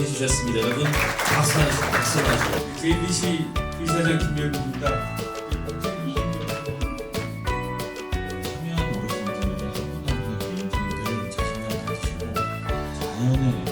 해주셨습니다. 여러분 박수 하시죠. 박수 하시죠. JBC 이사장 가지시고 자연에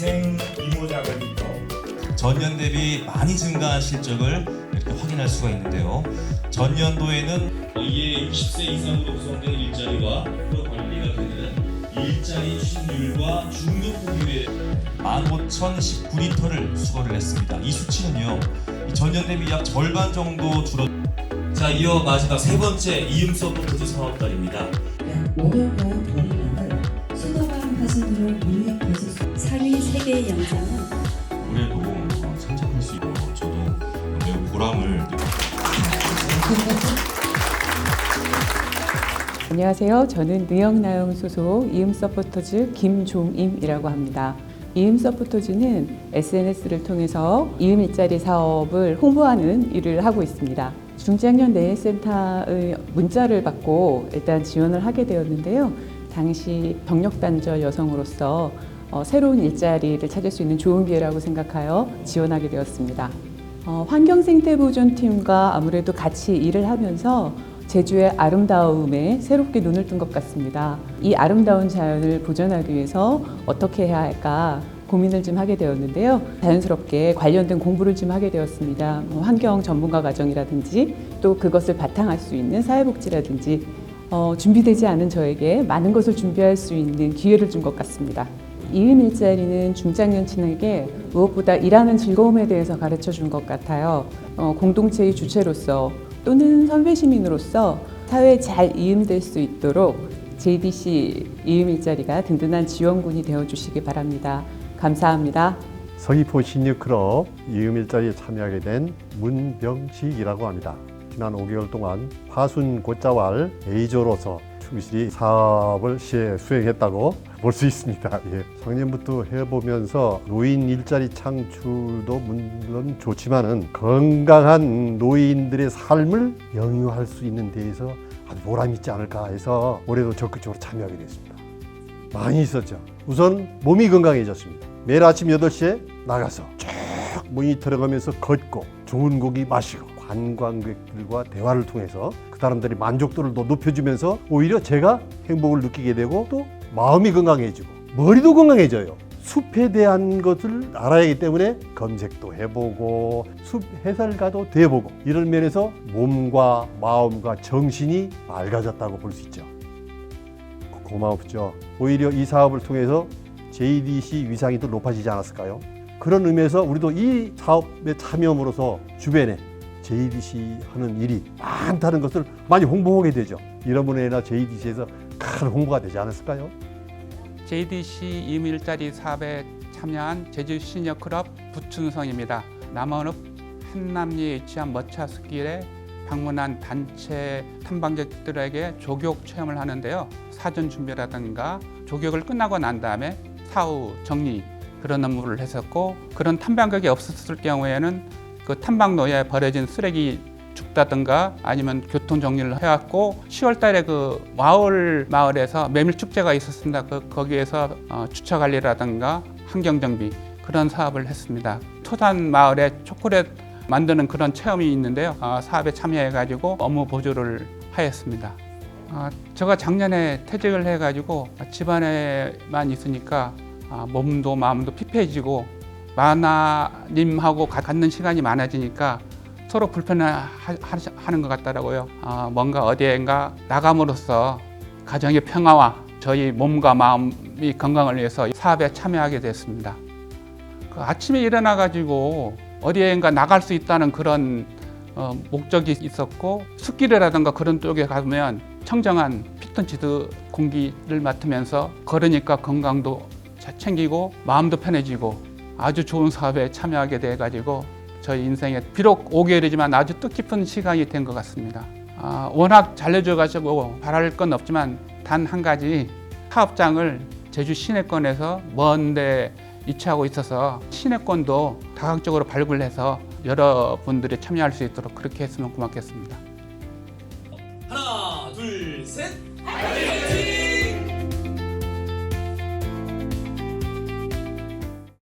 인생 이모작업이고 전년 대비 많이 증가한 실적을 이렇게 확인할 수가 있는데요. 전년도에는 이에 60세 이상으로 구성된 일자리와 프로 관리가 되는 일자리 추진율과 중도 포기율의 15,019리터를 수거를 했습니다. 이 수치는요. 이 전년 대비 약 절반 정도 줄어 자 이어 마지막 세 번째 이음 서포트 사업단입니다. 약 5년간 세계 영상은 올해도 어, 참석할 수 있고 저도 매우 보람을 안녕하세요. 저는 느영나영 소속 이음 서포터즈 김종임이라고 합니다. 이음 서포터즈는 SNS를 통해서 이음 일자리 사업을 홍보하는 일을 하고 있습니다. 중장년 내센터의 문자를 받고 일단 지원을 하게 되었는데요. 당시 병력 단절 여성으로서 어, 새로운 일자리를 찾을 수 있는 좋은 기회라고 생각하여 지원하게 되었습니다. 어, 환경생태보존팀과 아무래도 같이 일을 하면서 제주의 아름다움에 새롭게 눈을 뜬 것 같습니다. 이 아름다운 자연을 보존하기 위해서 어떻게 해야 할까 고민을 좀 하게 되었는데요. 자연스럽게 관련된 공부를 좀 하게 되었습니다. 뭐 환경 전문가 과정이라든지 또 그것을 바탕할 수 있는 사회복지라든지 어, 준비되지 않은 저에게 많은 것을 준비할 수 있는 기회를 준 것 같습니다. 이음 일자리는 중장년층에게 무엇보다 일하는 즐거움에 대해서 가르쳐 준 것 같아요. 어, 공동체의 주체로서 또는 선배 시민으로서 사회에 잘 이음될 수 있도록 JDC 이음 일자리가 든든한 지원군이 되어 주시기 바랍니다. 감사합니다. 서귀포 시니어클럽 이음 일자리에 참여하게 된 문병식이라고 합니다. 지난 5개월 동안 파순 곧자왈 A조로서 충실히 사업을 시에 수행했다고 볼 수 있습니다. 예. 작년부터 해보면서 노인 일자리 창출도 물론 좋지만은 건강한 노인들의 삶을 영유할 수 있는 데에서 아주 보람 있지 않을까 해서 올해도 적극적으로 참여하게 됐습니다. 많이 있었죠. 우선 몸이 건강해졌습니다. 매일 아침 8시에 나가서 쭉 모니터링 하면서 걷고 좋은 고기 마시고 관광객들과 대화를 통해서 그 사람들이 만족도를 더 높여주면서 오히려 제가 행복을 느끼게 되고 또 마음이 건강해지고 머리도 건강해져요. 숲에 대한 것을 알아야 하기 때문에 검색도 해보고 숲 해설가도 돼보고 이런 면에서 몸과 마음과 정신이 맑아졌다고 볼 수 있죠. 고마웠죠. 오히려 이 사업을 통해서 JDC 위상이 더 높아지지 않았을까요? 그런 의미에서 우리도 이 사업에 참여함으로써 주변에 JDC 하는 일이 많다는 것을 많이 홍보하게 되죠. 이런 분에나 JDC에서 큰 홍보가 되지 않았을까요? JDC 이밀자리 사업에 참여한 제주 시니어클럽 부춘성입니다. 남원읍 한남리에 위치한 머차 숲길에 방문한 단체 탐방객들에게 조격 체험을 하는데요. 사전 준비라든가 조격을 끝나고 난 다음에 사후 정리 그런 업무를 했었고 그런 탐방객이 없었을 경우에는 그 탐방로에 버려진 쓰레기 줍다든가 아니면 교통 정리를 해왔고 10월 달에 그 마을 마을에서 메밀 축제가 있었습니다. 그 거기에서 어, 주차 관리라든가 환경 정비 그런 사업을 했습니다. 토단 마을에 초콜릿 만드는 그런 체험이 있는데요. 어, 사업에 참여해가지고 업무 보조를 하였습니다. 어, 제가 작년에 퇴직을 해가지고 집안에만 있으니까 아, 몸도 마음도 피폐해지고 마나님하고 가- 갖는 시간이 많아지니까 서로 불편해하는 것 같더라고요. 아, 뭔가 어디엔가 나감으로써 가정의 평화와 저희 몸과 마음이 건강을 위해서 사업에 참여하게 됐습니다. 그 아침에 일어나 가지고 어디엔가 나갈 수 있다는 그런 어, 목적이 있었고 숲길이라든가 그런 쪽에 가면 청정한 피톤치드 공기를 맡으면서 걸으니까 건강도 잘 챙기고 마음도 편해지고 아주 좋은 사업에 참여하게 돼 가지고 저희 인생에 비록 5개월이지만 아주 뜻깊은 시간이 된 것 같습니다. 아, 워낙 잘려줘가지고 바랄 건 없지만 단 한 가지 사업장을 제주 시내권에서 먼데 위치하고 있어서 시내권도 다각적으로 발굴해서 여러분들이 참여할 수 있도록 그렇게 했으면 고맙겠습니다. 하나, 둘, 셋.